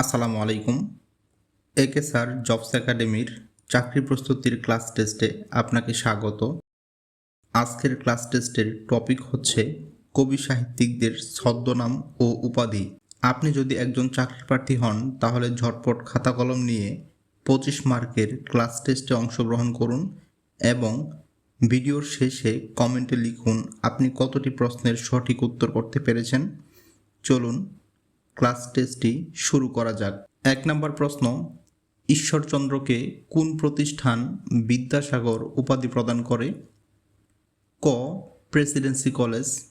আসসালামু আলাইকুম। একে স্যার জবস একাডেমির চাকরি প্রস্তুতির ক্লাস টেস্টে আপনাকে স্বাগত। আজকের ক্লাস টেস্টের টপিক হচ্ছে কবি সাহিত্যিকদের ছদ্মনাম ও উপাধি। আপনি যদি একজন চাকরি প্রার্থী হন, তাহলে ঝটপট খাতা কলম নিয়ে পঁচিশ মার্কের ক্লাস টেস্টে অংশগ্রহণ করুন এবং ভিডিওর শেষে কমেন্টে লিখুন, আপনি কতটি প্রশ্নের সঠিক উত্তর করতে পেরেছেন? চলুন ক্লাস টেস্টটি শুরু করা যাক। এক নম্বর প্রশ্ন, ঈশ্বরচন্দ্রকে কোন প্রতিষ্ঠান বিদ্যাসাগর উপাধি প্রদান করে? ক, প্রেসিডেন্সি কলেজ,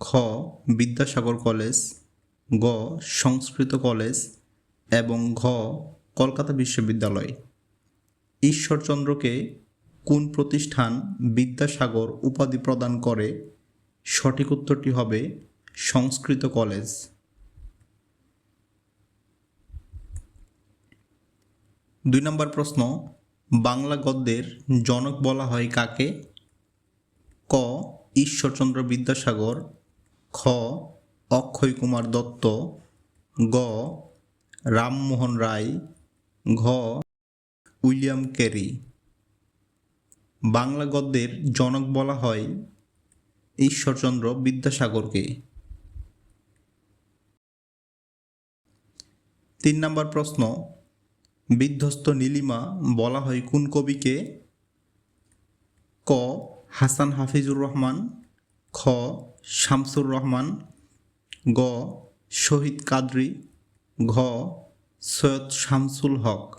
খ, বিদ্যাসাগর কলেজ, গ, সংস্কৃত কলেজ এবং ঘ, কলকাতা বিশ্ববিদ্যালয়। ঈশ্বরচন্দ্রকে কোন প্রতিষ্ঠান বিদ্যাসাগর উপাধি প্রদান করে? সঠিক উত্তরটি হবে সংস্কৃত কলেজ। দুই নম্বর প্রশ্ন, বাংলা গদ্যের জনক বলা হয় কাকে? ক, ঈশ্বরচন্দ্র বিদ্যাসাগর, খ, অক্ষয় কুমার দত্ত, গ, রামমোহন রায়, ঘ, উইলিয়াম ক্যারি বাংলা গদ্যের জনক বলা হয় ঈশ্বরচন্দ্র বিদ্যাসাগরকে। তিন নম্বর প্রশ্ন বিধ্বস্ত নীলিমা বলা হয় কোন কবিকে? ক. হাসান হাফিজুর রহমান, খ. শামসুর রহমান, গ. শহীদ কাদরি, ঘ. সৈয়দ শামসুল হক।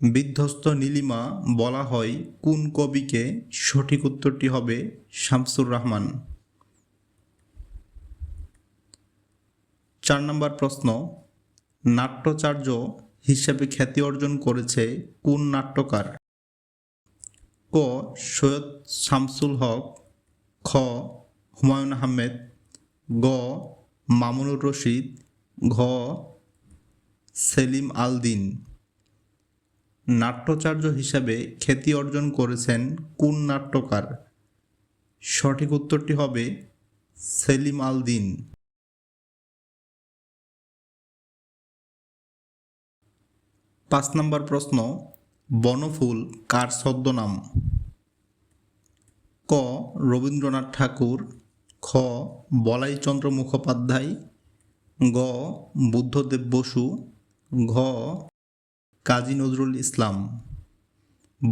বিধ্বস্ত নীলিমা বলা হয় কোন কবিকে? সঠিক উত্তরটি হবে শামসুর রহমান। চার নম্বর প্রশ্ন, নাট্যাচার্য হিসেবে খ্যাতি অর্জন করেছে কোন নাট্যকার? ক. সৈয়দ শামসুল হক। খ. হুমায়ুন আহমেদ। গ. মামুনুর রশিদ। ঘ. সেলিম আল দিন। নাট্যাচার্য হিসাবে খ্যাতি অর্জন করেছেন কোন নাট্যকার? সঠিক উত্তরটি হবে সেলিম আল দিন। পাঁচ নম্বর প্রশ্ন, বনফুল কার ছদ্মনাম? ক, রবীন্দ্রনাথ ঠাকুর, খ, বলাইচন্দ্র মুখোপাধ্যায়, গ, বুদ্ধদেব বসু, ঘ, কাজী নজরুল ইসলাম।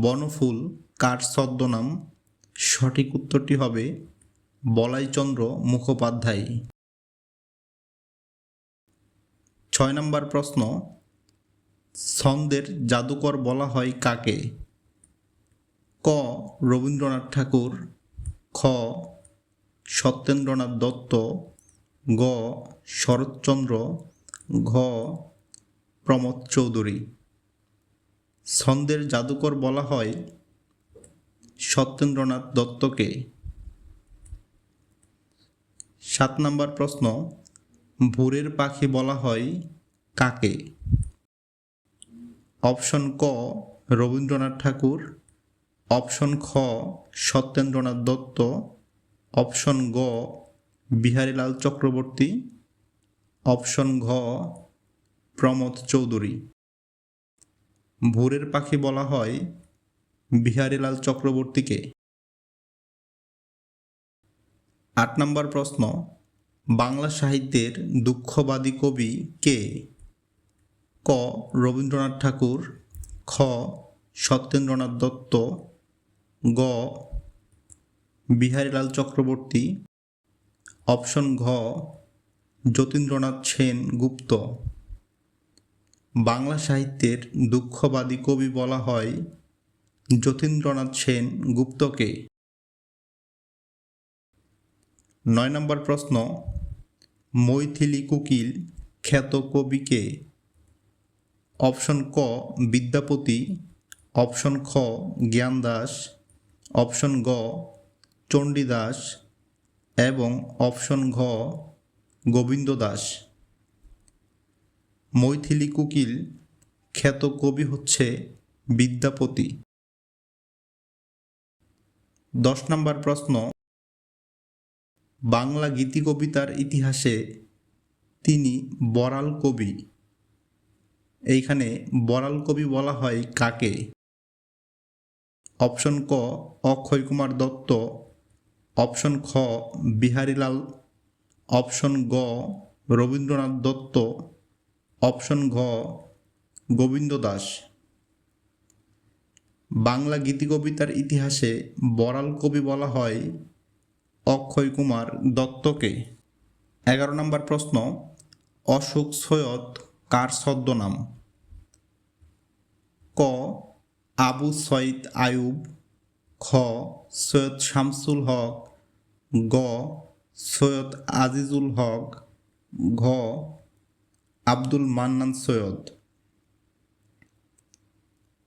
বনফুল কার ছদ্মনাম? সঠিক উত্তরটি হবে বলাইচন্দ্র মুখোপাধ্যায়। ছয় নম্বর প্রশ্ন ছন্দের জাদুকর বলা হয় কাকে? ক. রবীন্দ্রনাথ ঠাকুর, খ. সত্যেন্দ্রনাথ দত্ত, গ. শরৎচন্দ্র, ঘ. প্রমোদ চৌধুরী। ছন্দের জাদুকর বলা হয় সত্যেন্দ্রনাথ দত্তকে। সাত নম্বর প্রশ্ন, ভোরের পাখি বলা হয় কাকে? অপশন ক, রবীন্দ্রনাথ ঠাকুর। অপশন খ, সত্যেন্দ্রনাথ দত্ত। অপশন গ, বিহারীলাল চক্রবর্তী। অপশন ঘ, প্রমোদ চৌধুরী। ভোরের পাখি বলা হয় বিহারীলাল চক্রবর্তীকে। আট নম্বর প্রশ্ন, বাংলা সাহিত্যের দুঃখবাদী কবি কে? ক. রবীন্দ্রনাথ ঠাকুর, খ. সত্যেন্দ্রনাথ দত্ত, গ. বিহারীলাল চক্রবর্তী, অপশন ঘ. যতীন্দ্রনাথ সেন গুপ্ত। বাংলা সাহিত্যের দুঃখবাদী কবি বলা হয় যতীন্দ্রনাথ সেন গুপ্তকে। নয় নম্বর প্রশ্ন, মৈথিলি কুকিল খ্যাত কবিকে অপশন ক, বিদ্যাপতি, অপশন খ, জ্ঞানদাস, অপশন গ, চণ্ডীদাস এবং অপশন ঘ গোবিন্দ দাস মৈথিলি কুকিল, খ্যাত কবি হচ্ছে বিদ্যাপতি। দশ নম্বর প্রশ্ন, বাংলা গীতি কবিতার ইতিহাসে তিনি বরাল কবি। এইখানে বড়াল কবি বলা হয় কাকে? অপশন ক, অক্ষয় কুমার দত্ত। অপশন খ, বিহারীলাল। অপশন গ, রবীন্দ্রনাথ দত্ত। অপশন ঘ, গোবিন্দ দাস। বাংলা গীতিকবিতার ইতিহাসে বড়াল কবি বলা হয় অক্ষয় কুমার দত্তকে। এগারো নম্বর প্রশ্ন, অশোক সৈয়দ কার ছদ্মনাম? ক, আবু সঈদ আয়ুব, খ, সৈয়দ শামসুল হক, গ, সৈয়দ আজিজুল হক, ঘ, আব্দুল মান্নান সৈয়দ।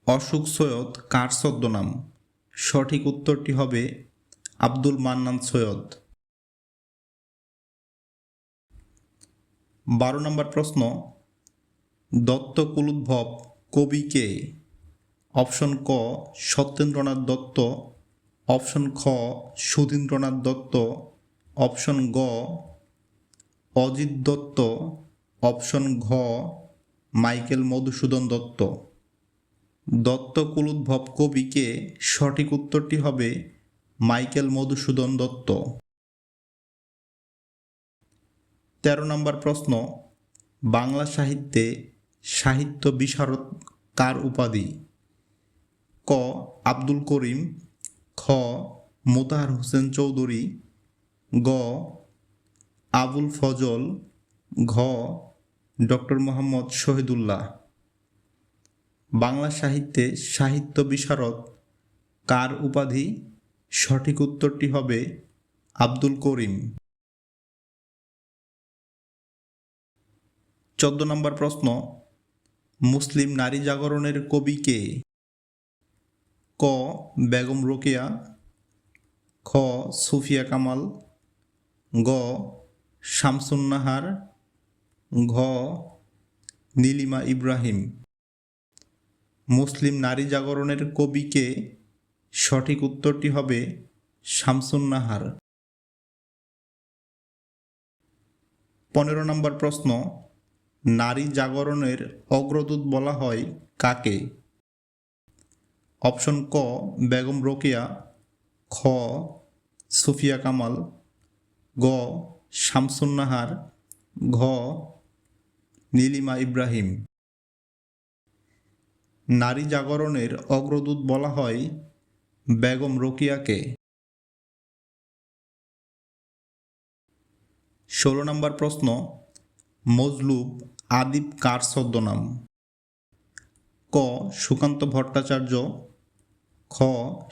অশোক সৈয়দ কার ছদ্মনাম? সঠিক উত্তরটি হবে আব্দুল মান্নান সৈয়দ। বারো নম্বর প্রশ্ন দত্ত কুলোদ্ভব কবি কে? অপশন ক, সত্যেন্দ্রনাথ দত্ত। অপশন খ, সুধীন্দ্রনাথ দত্ত। অপশন গ, অজিত দত্ত। অপশন ঘ, মাইকেল মধুসূদন দত্ত। দত্ত কুলোদ্ভব কবিকে সঠিক উত্তরটি হবে মাইকেল মধুসূদন দত্ত। তেরো নম্বর প্রশ্ন, বাংলা সাহিত্যে সাহিত্য বিশারদ কার উপাধি। ক. আব্দুল করিম। খ. মোতাহার হোসেন চৌধুরী। গ. আবুল ফজল। ঘ. ডক্টর মোহাম্মদ শহীদুল্লাহ। বাংলা সাহিত্যে সাহিত্য বিশারদ কার উপাধি। সঠিক উত্তরটি হবে আব্দুল করিম। চোদ্দ নম্বর প্রশ্ন। মুসলিম নারী জাগরণের কবি কে? ক. বেগম রোকেয়া। খ. সুফিয়া কামাল। গ. শামসুন্নাহার। ঘ. নীলিমা ইব্রাহিম। মুসলিম নারী জাগরণের কবিকে সঠিক উত্তরটি হবে শামসুন্নাহার। পনেরো নম্বর প্রশ্ন। নারী জাগরণের অগ্রদূত বলা হয় কাকে? অপশন ক, বেগম রোকেয়া, খ, সুফিয়া কামাল, গ, শামসুন্নাহার, ঘ, নীলিমা ইব্রাহিম। নারী জাগরণের অগ্রদূত বলা হয় বেগম রোকিয়াকে। ষোলো নম্বর প্রশ্ন, মজলুব আদিব কার ছদ্মনাম? ক. সুকান্ত ভট্টাচার্য। খ.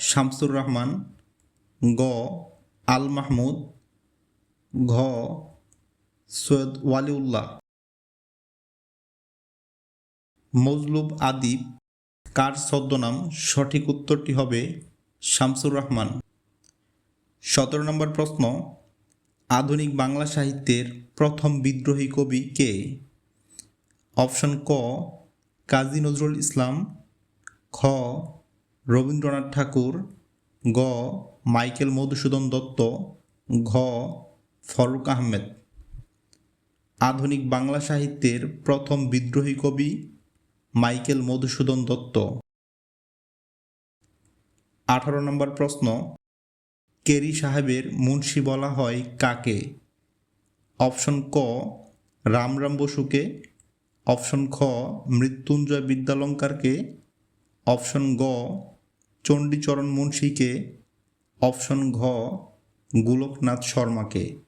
শামসুর রহমান। গ. আল মাহমুদ। ঘ. সৈয়দ ওয়ালিউল্লাহ। মজলুব আদিব কার ছদ্মনাম? সঠিক উত্তরটি হবে শামসুর রহমান। সতেরো নম্বর প্রশ্ন। আধুনিক বাংলা সাহিত্যের প্রথম বিদ্রোহী কবি কে? অপশন ক, কাজী নজরুল ইসলাম, খ, রবীন্দ্রনাথ ঠাকুর, গ, মাইকেল মধুসূদন দত্ত, ঘ, ফরুক আহমেদ। আধুনিক বাংলা সাহিত্যের প্রথম বিদ্রোহী কবি মাইকেল মধুসূদন দত্ত। আঠারো নম্বর প্রশ্ন, কেরি সাহেবের মুন্সি বলা হয় কাকে? অপশন ক, রামরাম বসুকে অপশন খ, মৃত্যুঞ্জয় বিদ্যালঙ্কারকে। অপশন গ, চণ্ডীচরণ মুন্সীকে। অপশন ঘ, গোলকনাথ শর্মাকে।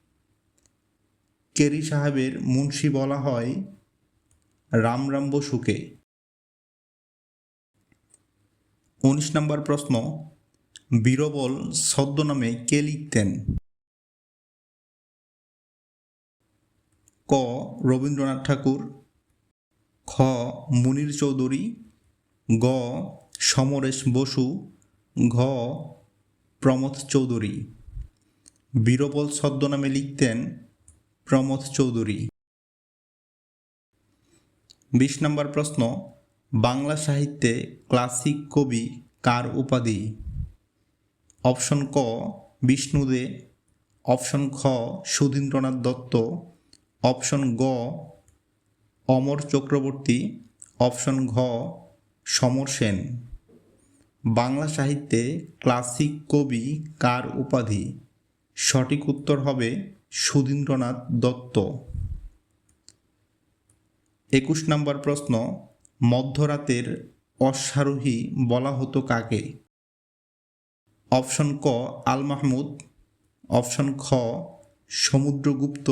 কেরি সাহেবের মুন্সি বলা হয় রামরাম বসুকে। উনিশ নম্বর প্রশ্ন, বীরবল ছদ্মনামে কে লিখতেন? ক, রবীন্দ্রনাথ ঠাকুর খ মুনির চৌধুরী, গ সমরেশ বসু, ঘ প্রমথ চৌধুরী। বীরবল ছদ্মনামে লিখতেন প্রমথ চৌধুরী। বিশ নম্বর প্রশ্ন, বাংলা সাহিত্যে ক্লাসিক কবি কার উপাধি? অপশন ক, বিষ্ণুদে। অপশন খ, সুধীন্দ্রনাথ দত্ত। অপশন গ অমর চক্রবর্তী, অপশন ঘ, সমর সেন। বাংলা সাহিত্যে ক্লাসিক কবি কার উপাধি? সঠিক উত্তর হবে সুধীন্দ্রনাথ দত্ত। একুশ নম্বর প্রশ্ন, মধ্যরাতের অশ্বারোহী বলা হতো কাকে? অপশন ক, আল মাহমুদ। অপশন খ, সমুদ্রগুপ্ত।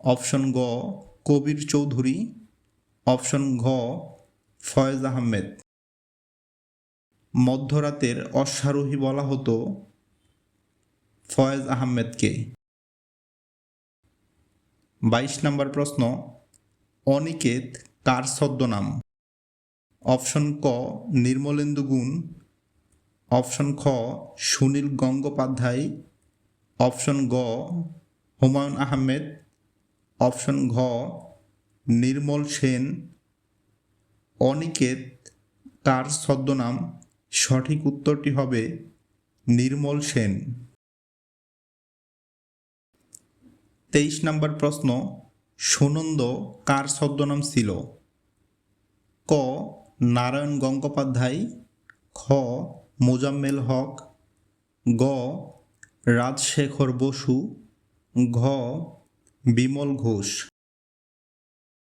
অপশন গ কবির চৌধুরী, অপশন ঘ, ফয়েজ আহমেদ। মধ্যরাতের অশ্বারোহী বলা হতো ফয়েজ আহমেদকে। বাইশ নম্বর প্রশ্ন, অনিকেত কার ছদ্মনাম? অপশন ক, নির্মলেন্দু গুণ। অপশন খ, সুনীল গঙ্গোপাধ্যায়। অপশন গ, হুমায়ুন আহমেদ। অপশন ঘ, নির্মল সেন, অনিকেত, তার ছদ্মনাম। সঠিক উত্তরটি হবে নির্মল সেন। তেইশ নম্বর প্রশ্ন, সুনন্দ কার ছদ্মনাম ছিল? ক, নারায়ণ গঙ্গোপাধ্যায়। খ, মোজাম্মেল হক। গ, রাজশেখর বসু। ঘ বিমল ঘোষ।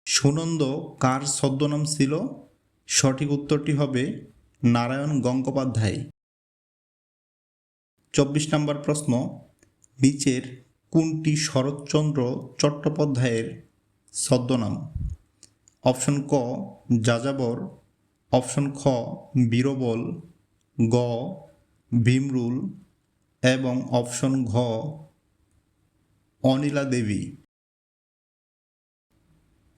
সুনন্দ, কার ছদ্মনাম ছিল? সঠিক উত্তরটি হবে নারায়ণ গঙ্গোপাধ্যায়। চব্বিশ নম্বর প্রশ্ন, নিচের কোনটি শরৎচন্দ্র চট্টোপাধ্যায়ের ছদ্মনাম? অপশন ক, যাযাবর। অপশন খ, বীরবল। গ, ভীমরুল। এবং অপশন ঘ অনিলা দেবী।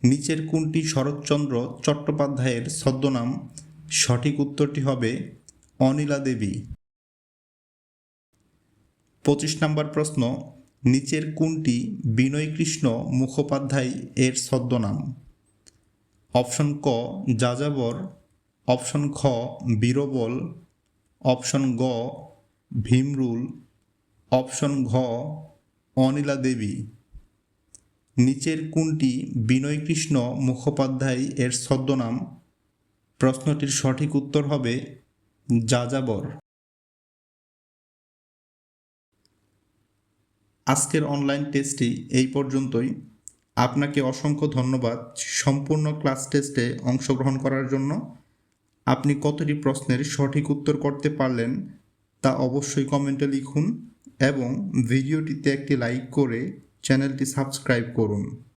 নিচের কোনটি শরৎচন্দ্র চট্টোপাধ্যায়ের ছদ্মনাম। সঠিক উত্তরটি হবে অনিলা দেবী। পঁচিশ নম্বর প্রশ্ন, নিচের কোনটি বিনয়কৃষ্ণ মুখোপাধ্যায় এর ছদ্মনাম। অপশন ক, যাযাবর। অপশন খ, বীরবল। অপশন গ, ভীমরুল। অপশন ঘ অনিলা দেবী। নিচের কোনটি বিনয়কৃষ্ণ মুখোপাধ্যায় এর ছদ্মনাম। প্রশ্নটির সঠিক উত্তর হবে যাযাবর। আজকের অনলাইন টেস্টটি এই পর্যন্তই। আপনাকে অসংখ্য ধন্যবাদ সম্পূর্ণ ক্লাস টেস্টে অংশগ্রহণ করার জন্য। আপনি কতটি প্রশ্নের সঠিক উত্তর করতে পারলেন তা অবশ্যই কমেন্টে লিখুন। এবং ভিডিওটিতে একটি লাইক করে চ্যানেলটি সাবস্ক্রাইব করুন।